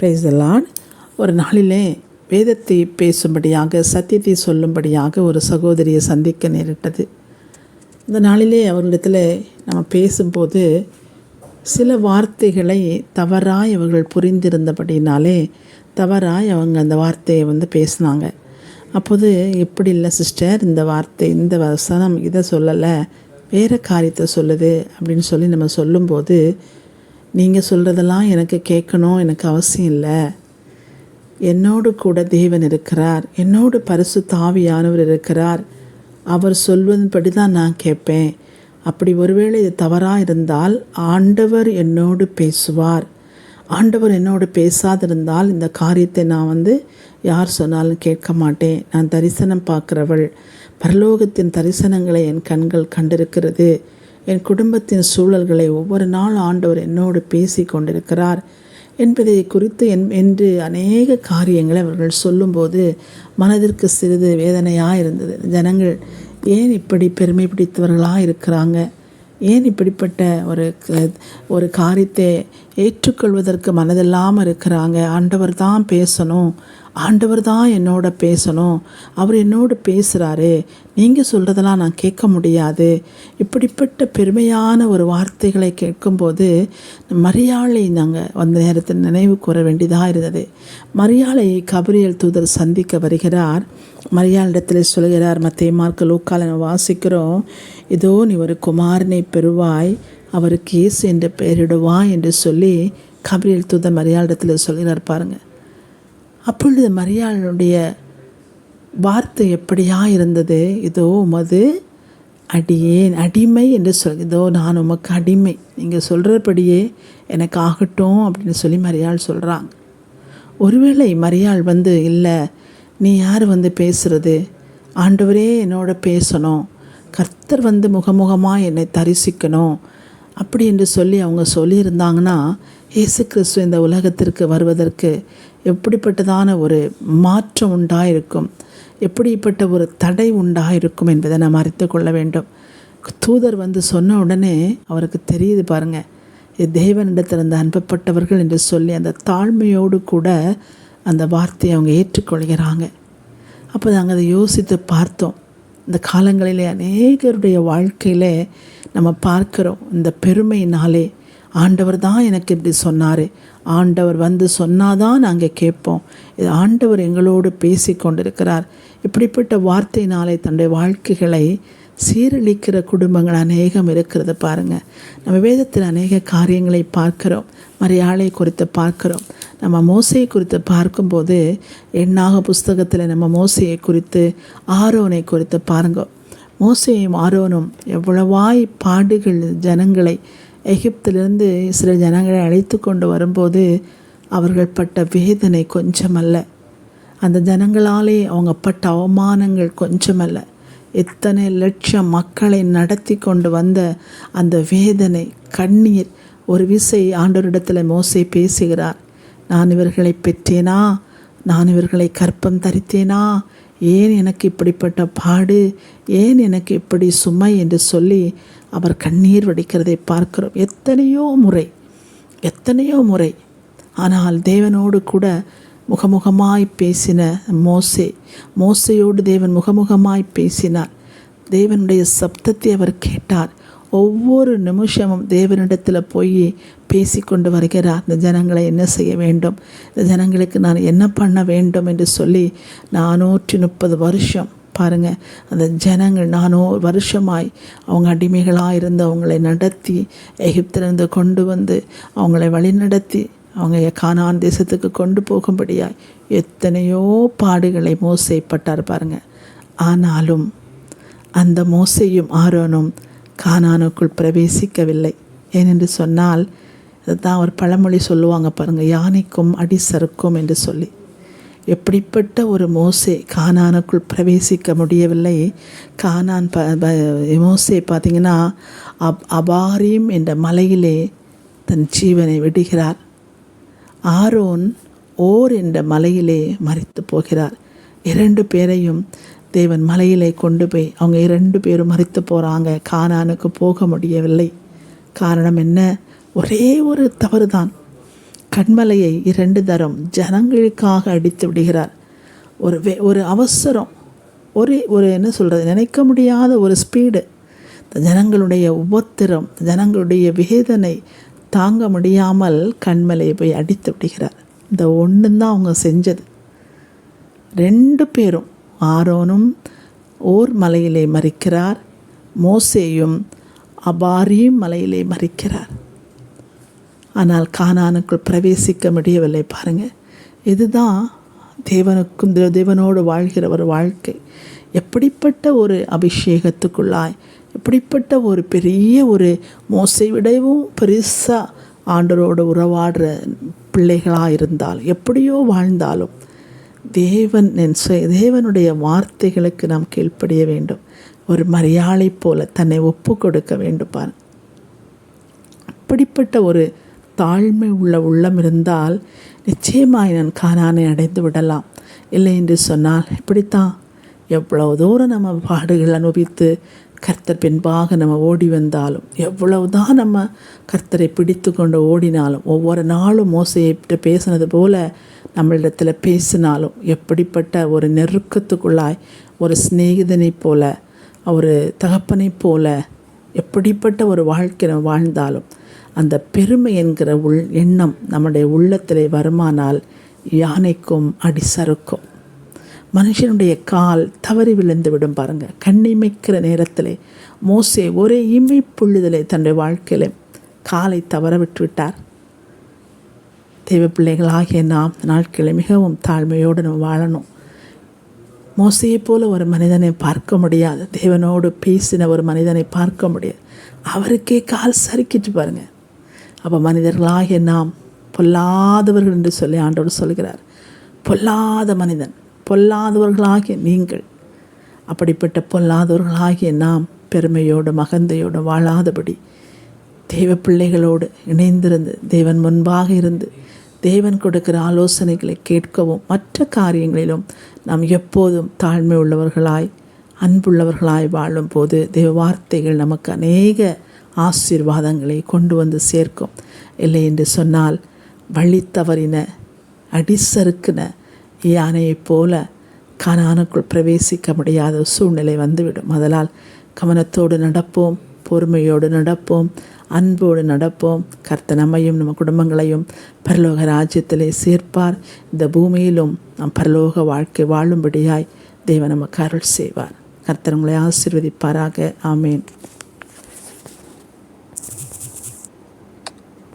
Price Lord ஒரு நாளிலே வேதத்தை பேசும்படியாக சத்தியத்தை சொல்லும்படியாக ஒரு சகோதரியை சந்திக்க நேரிட்டது. இந்த நாளிலே அவர்களிடத்தில் நம்ம பேசும்போது சில வார்த்தைகளை தவறாய் அவர்கள் புரிந்திருந்தபடினாலே தவறாய் அவங்க அந்த வார்த்தையை வந்து பேசினாங்க. அப்போது எப்படி இல்லை சிஸ்டர் இந்த வார்த்தை இந்த வசனம் இதை சொல்லலை வேறு காரியத்தை சொல்லுது அப்படின்னு சொல்லி நம்ம சொல்லும்போது நீங்கள் சொல்கிறதெல்லாம் எனக்கு கேட்கணும் எனக்கு அவசியம் இல்லை. என்னோடு கூட தேவன் இருக்கிறார். என்னோடு பரிசு தாவியானவர் இருக்கிறார். அவர் சொல்வதன்படி தான் நான் கேட்பேன். அப்படி ஒருவேளை இது தவறாக இருந்தால் ஆண்டவர் என்னோடு பேசுவார். ஆண்டவர் என்னோடு பேசாதிருந்தால் இந்த காரியத்தை நான் வந்து யார் சொன்னாலும் கேட்க மாட்டேன். நான் தரிசனம் பார்க்குறவள். பரலோகத்தின் தரிசனங்களை என் கண்கள் கண்டிருக்கிறது. என் குடும்பத்தின் சூழல்களை ஒவ்வொரு நாள் ஆண்டவர் என்னோடு பேசி கொண்டிருக்கிறார் என்பதை குறித்து என் என்று அநேக காரியங்களை அவர்கள் சொல்லும்போது மனதிற்கு சிறிது வேதனையாக இருந்தது ஜனங்கள் ஏன் இப்படி பெருமை பிடித்தவர்களாக இருக்கிறாங்க ஏன் இப்படிப்பட்ட ஒரு ஒரு காரியத்தை ஏற்றுக்கொள்வதற்கு மனதில்லாமல் இருக்கிறாங்க. ஆண்டவர் தான் பேசணும். ஆண்டவர் தான் என்னோட பேசணும். அவர் என்னோடு பேசுகிறாரு நீங்கள் சொல்கிறதெல்லாம் நான் கேட்க முடியாது. இப்படிப்பட்ட பெருமையான ஒரு வார்த்தைகளை கேட்கும்போது மரியாளை நாங்கள் அந்த நேரத்தில் நினைவு கூற வேண்டியதாக இருந்தது. மரியாளை கபரியல் தூதர் சந்திக்க வருகிறார். மரியாளிடத்தில் சொல்கிறார் மத்திய மார்க்க லூக்கால் வாசிக்கிறோம். இதோ நீ ஒரு குமாரனை பெறுவாய். அவருக்கு இயேசு என்று பெயரிடுவா என்று சொல்லி கபிரியல் தூதர் மரியாளிடத்தில் சொல்கிறார் பாருங்கள் அப்பொழுது மரியாளுடைய வார்த்தை எப்படியா இருந்தது? இதோ உமது அடியேன் அடிமை என்று சொல் இதோ நான் உமக்கு அடிமை. நீங்கள் சொல்கிறபடியே எனக்கு ஆகட்டும் அப்படின்னு சொல்லி மரியாள் சொல்கிறாங்க ஒருவேளை மரியாள் வந்து இல்லை நீ யார் வந்து பேசுகிறது ஆண்டவரே என்னோட பேசணும். கர்த்தர் வந்து முகமுகமாக என்னை தரிசிக்கணும். அப்படி என்று சொல்லி அவங்க சொல்லியிருந்தாங்கன்னா இயேசு கிறிஸ்து இந்த உலகத்திற்கு வருவதற்கு எப்படிப்பட்டதான ஒரு மாற்றம் உண்டாயிருக்கும்? எப்படிப்பட்ட ஒரு தடை உண்டாயிருக்கும் என்பதை நாம் அறிந்து கொள்ள வேண்டும். தூதர் வந்து சொன்ன உடனே அவருக்கு தெரியுது பாருங்கள் தேவனிடத்திலிருந்து தேவனிடத்தில் அனுப்பப்பட்டவர்கள் என்று சொல்லி அந்த தாழ்மையோடு கூட அந்த வார்த்தையை அவங்க ஏற்றுக்கொள்கிறாங்க. அப்போ நாங்கள் அதை யோசித்து பார்த்தோம். இந்த காலங்களிலே அநேகருடைய வாழ்க்கையில் நம்ம பார்க்குறோம் இந்த பெருமையினாலே. ஆண்டவர் தான் எனக்கு இப்படி சொன்னார். ஆண்டவர் வந்து சொன்னாதான் நாங்கள் கேட்போம். இது ஆண்டவர் எங்களோடு பேசி கொண்டிருக்கிறார். இப்படிப்பட்ட வார்த்தையினாலே தன்னுடைய வாழ்க்கைகளை சீரழிக்கிற குடும்பங்கள் அநேகம் இருக்கிறது பாருங்கள் நம்ம வேதத்தில் அநேக காரியங்களை பார்க்கிறோம். மரியாதை குறித்து பார்க்கிறோம். நம்ம மோசையை குறித்து பார்க்கும்போது எண்ணாக புஸ்தகத்தில் நம்ம மோசையை குறித்து ஆரோனை குறித்து பாருங்க. மோசையும் ஆரோனும் எவ்வளவாய் பாடுகள் ஜனங்களை எகிப்திலிருந்து சில ஜனங்களை அழைத்து கொண்டு வரும்போது அவர்கள் பட்ட வேதனை கொஞ்சமல்ல. அந்த ஜனங்களாலே அவங்க பட்ட அவமானங்கள் கொஞ்சமல்ல. எத்தனை லட்சம் மக்களை நடத்தி கொண்டு வந்த அந்த வேதனை கண்ணீர் ஒரு விசை ஆண்டவரிடத்தில் மோசை பேசுகிறார். நான் இவர்களை பெற்றேனா? நான் இவர்களை கற்பம் தரித்தேனா? ஏன் எனக்கு இப்படிப்பட்ட பாடு? ஏன் எனக்கு இப்படி சுமை? என்று சொல்லி அவர் கண்ணீர் வடிக்கிறதை பார்க்கிறோம். எத்தனையோ முறை எத்தனையோ முறை. ஆனால் தேவனோடு கூட முகமுகமாய் பேசின மோசே மோசையோடு தேவன் முகமுகமாய் பேசினார். தேவனுடைய சப்தத்தை அவர் கேட்டார். ஒவ்வொரு நிமிஷமும் தேவனிடத்தில் போய் பேசி கொண்டு வருகிறார். இந்த ஜனங்களை என்ன செய்ய வேண்டும்? இந்த ஜனங்களுக்கு நான் என்ன பண்ண வேண்டும் என்று சொல்லி நானூற்றி முப்பது வருஷம் பாருங்கள் அந்த ஜனங்கள் நானோ வருஷமாய் அவங்க அடிமைகளாக இருந்து அவங்களை நடத்தி எகிப்திலிருந்து கொண்டு வந்து அவங்களை வழிநடத்தி அவங்க கானான் தேசத்துக்கு கொண்டு போகும்படியாய் எத்தனையோ பாடுகளை மோசைப்பட்டார் பாருங்கள் ஆனாலும் அந்த மோசையும் ஆரோனும் கானானுக்குள் பிரவேசிக்கவில்லை. ஏனென்று சொன்னால் அதுதான் ஒரு பழமொழி சொல்லுவாங்க பாருங்கள் யானைக்கும் அடி சறுக்கும் என்று சொல்லி. எப்படிப்பட்ட ஒரு மோசே கானானுக்குள் பிரவேசிக்க முடியவில்லை. கானான் ப மோசே பார்த்திங்கன்னா அப் அபாரியம் என்ற மலையிலே தன் ஜீவனை விடுகிறார் ஆரோன் ஓர் என்ற மலையிலே மறித்து போகிறார். இரண்டு பேரையும் தேவன் மலையிலே கொண்டு போய் அவங்க இரண்டு பேரும் மறித்து போகிறாங்க கானானுக்கு போக முடியவில்லை. காரணம் என்ன? ஒரே ஒரு தவறு தான் கண்மலையை இரண்டு தரம் ஜனங்களுக்காக அடித்து விடுகிறார். ஒரு வே ஒரு அவசரம். ஒரு ஒரு என்ன சொல்கிறது நினைக்க முடியாத ஒரு ஸ்பீடு இந்த ஜனங்களுடைய உபத்திரம் ஜனங்களுடைய வேதனை தாங்க முடியாமல் கண்மலையை போய் அடித்து விடுகிறார். இந்த ஒன்று தான் அவங்க செஞ்சது. ரெண்டு பேரும் ஆரோனும் ஓர் மலையிலே மறிக்கிறார் மோசேயும் அபாரியும் மலையிலே மறிக்கிறார் ஆனால் கானானுக்குள் பிரவேசிக்க முடியவில்லை. பாருங்கள் இதுதான் தேவனுக்கும் தேவனோடு வாழ்கிற ஒரு வாழ்க்கை. எப்படிப்பட்ட ஒரு அபிஷேகத்துக்குள்ளாய் எப்படிப்பட்ட ஒரு பெரிய ஒரு மோசை விடவும் பெருசாக ஆண்டரோடு உறவாடுற பிள்ளைகளாக இருந்தால் எப்படியோ வாழ்ந்தாலும் தேவன் என் தேவனுடைய வார்த்தைகளுக்கு நாம் கீழ்ப்படிய வேண்டும். ஒரு மரியாதை போல தன்னை ஒப்பு கொடுக்க வேண்டும் அப்படிப்பட்ட ஒரு தாழ்மை உள்ள உள்ளம் இருந்தால் நிச்சயமாய் நான் காணானை அடைந்து விடலாம். இல்லை என்று சொன்னால் இப்படித்தான். எவ்வளவு தூரம் நம்ம பாடுகள் அனுபவித்து கர்த்தர் பின்பாக நம்ம ஓடி வந்தாலும் எவ்வளவு தான் நம்ம கர்த்தரை பிடித்து கொண்டு ஓடினாலும் ஒவ்வொரு நாளும் மோசையிட்டு பேசினது போல நம்மளிடத்தில் பேசினாலும் எப்படிப்பட்ட ஒரு நெருக்கத்துக்குள்ளாய் ஒரு சிநேகிதனைப் போல ஒரு தகப்பனைப் போல எப்படிப்பட்ட ஒரு வாழ்க்கை நம்ம வாழ்ந்தாலும் அந்த பெருமை என்கிற உள் எண்ணம் நம்முடைய உள்ளத்திலே வருமானால் யானைக்கும் அடிசறுக்கும். மனுஷனுடைய கால் தவறி விழுந்து விடும் பாருங்க. கண்ணிமைக்கிற நேரத்தில் மோசே ஒரே இமைப்புள்ளுதலே தன்னுடைய வாழ்க்கையில் காலை தவற விட்டுவிட்டார் தெய்வ பிள்ளைகளாகிய நாம் நாட்களை மிகவும் தாழ்மையோடு நம்ம வாழணும். மோசையைப் போல ஒரு மனிதனை பார்க்க முடியாது. தேவனோடு பேசின ஒரு மனிதனை பார்க்க முடியாது. அவருக்கே கால் சறுக்கிட்டு பாருங்கள் அப்போ மனிதர்களாகிய நாம் பொல்லாதவர்கள் என்று சொல்லி ஆண்டோடு சொல்கிறார். பொல்லாத மனிதன். பொல்லாதவர்களாகிய நீங்கள். அப்படிப்பட்ட பொல்லாதவர்களாகிய நாம் பெருமையோடு மகந்தையோடு வாழாதபடி தெய்வ பிள்ளைகளோடு இணைந்திருந்து தேவன் முன்பாக இருந்து தேவன் கொடுக்கிற ஆலோசனைகளை கேட்கவும் மற்ற காரியங்களிலும் நாம் எப்போதும் தாழ்மை உள்ளவர்களாய் அன்புள்ளவர்களாய் வாழும்போது தேவ வார்த்தைகள் நமக்கு அநேக ஆசீர்வாதங்களை கொண்டு வந்து சேர்க்கும். இல்லை என்று சொன்னால் வழி தவறின அடிசறுக்கின யானையைப் போல கனானுக்குள் பிரவேசிக்க முடியாத சூழ்நிலை வந்துவிடும். அதனால் கவனத்தோடு நடப்போம் பொறுமையோடு நடப்போம் அன்போடு நடப்போம். கர்த்த நம்மையும் நம்ம குடும்பங்களையும் பரலோக ராஜ்யத்திலே சேர்ப்பார். இந்த பூமியிலும் நாம் பரலோக வாழ்க்கை வாழும்படியாய் தேவன் நமக்கு அருள் செய்வார். கர்த்தர் உங்களை ஆசிர்வதிப்பாராக. ஆமேன்.